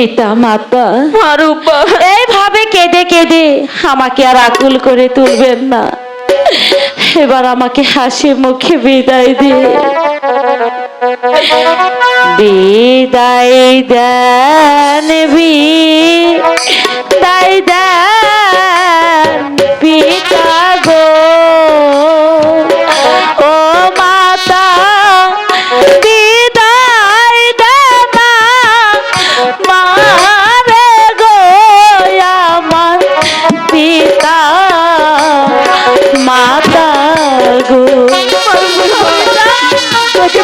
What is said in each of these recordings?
পিতা মাতা। এইভাবে কেঁদে কেঁদে আমাকে আর আকুল করে তুলবেন না। এবার আমাকে হাসি মুখে বিদায় দিয়ে বিদায় দেন বিদায় দেন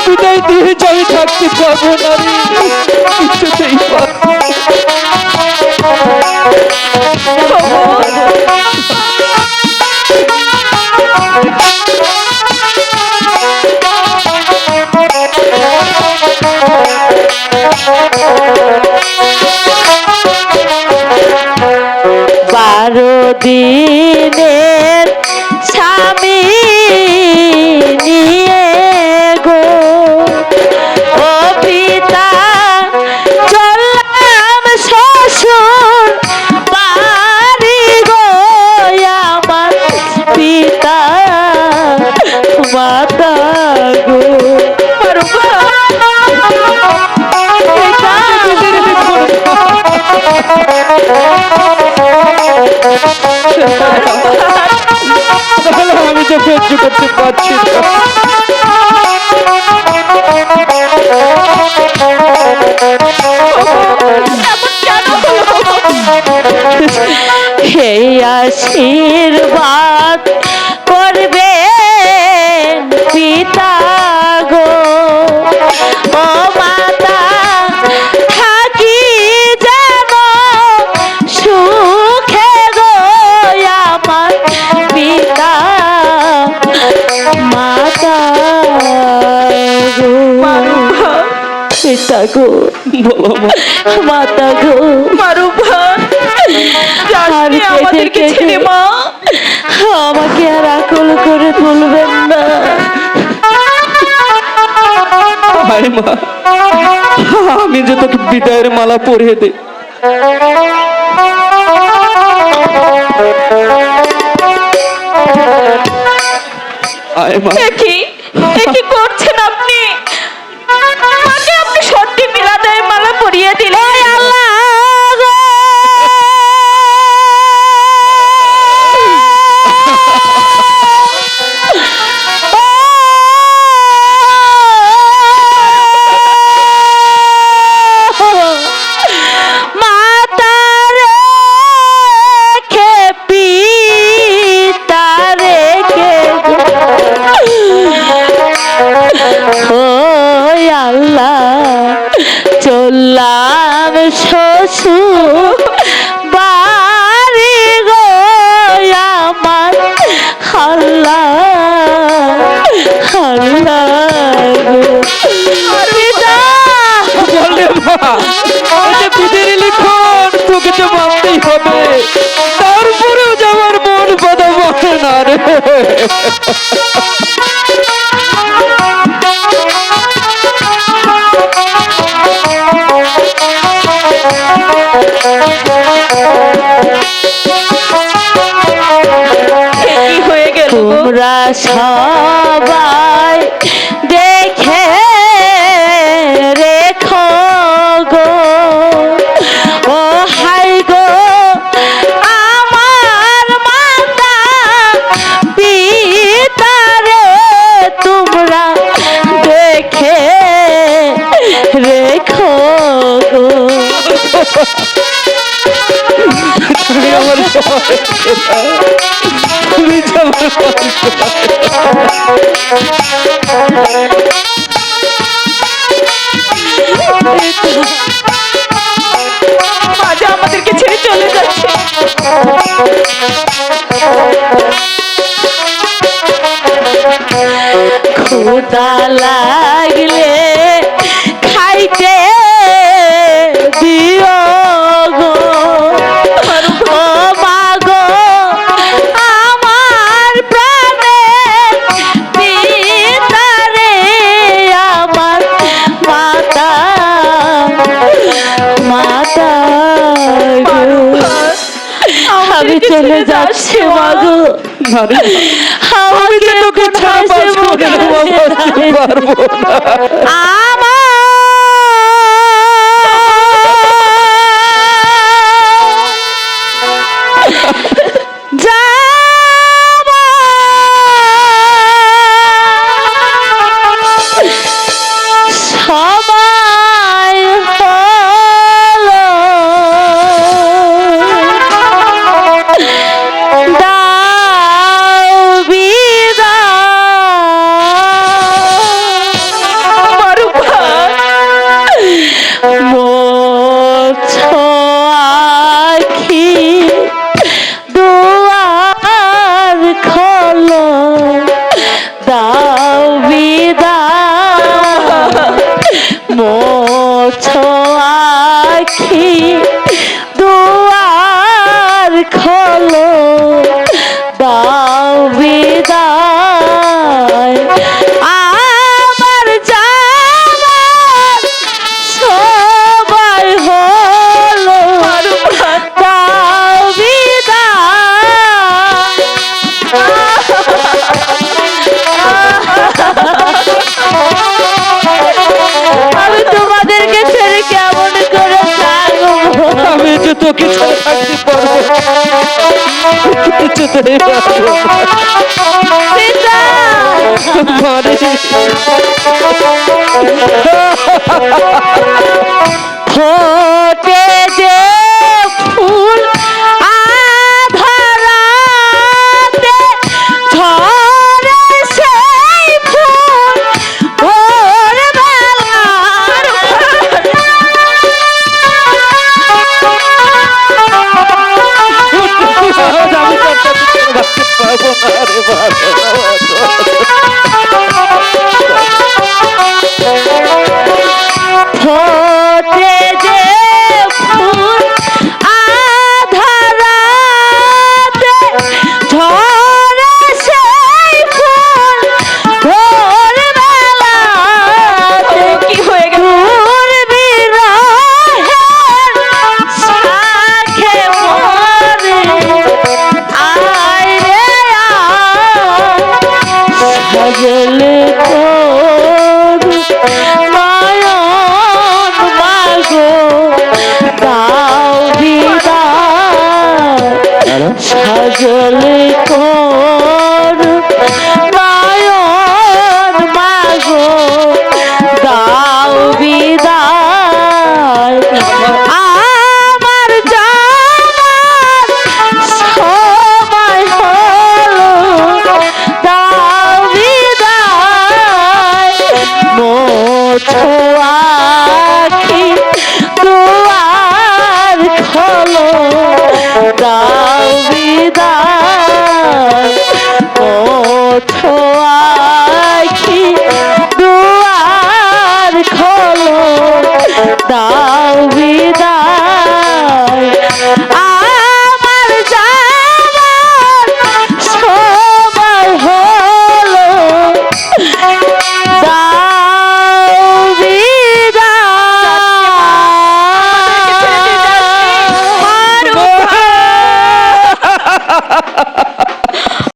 বিদায় দিয়ে যাই থাকতে পারব না। কিছুতেই বারো দিনের আমি তো সহ্য করতে পারছি না। আশীর্বাদ পিতা গো বলো মা। মাতা গো। ছেড়ে মা। আমাকে আর আকল করে তুলবেন না। আয় মা। আমি যে তোকে বিদায়ের মালা পরিয়ে দে আয় মা। দেখি কি মালা পরিয়ে তোমরা সবাই সবাই। আমাদেরকে ছেড়ে চলে যাচ্ছে ক্ষুদা চলে যাচ্ছে মাগো আমাকে তোকে ছাড়া বাঁচতে পারব না। আমাকে ছাড়া থাকতে পারবে যেতেই পারবে ফোটে যে Oh!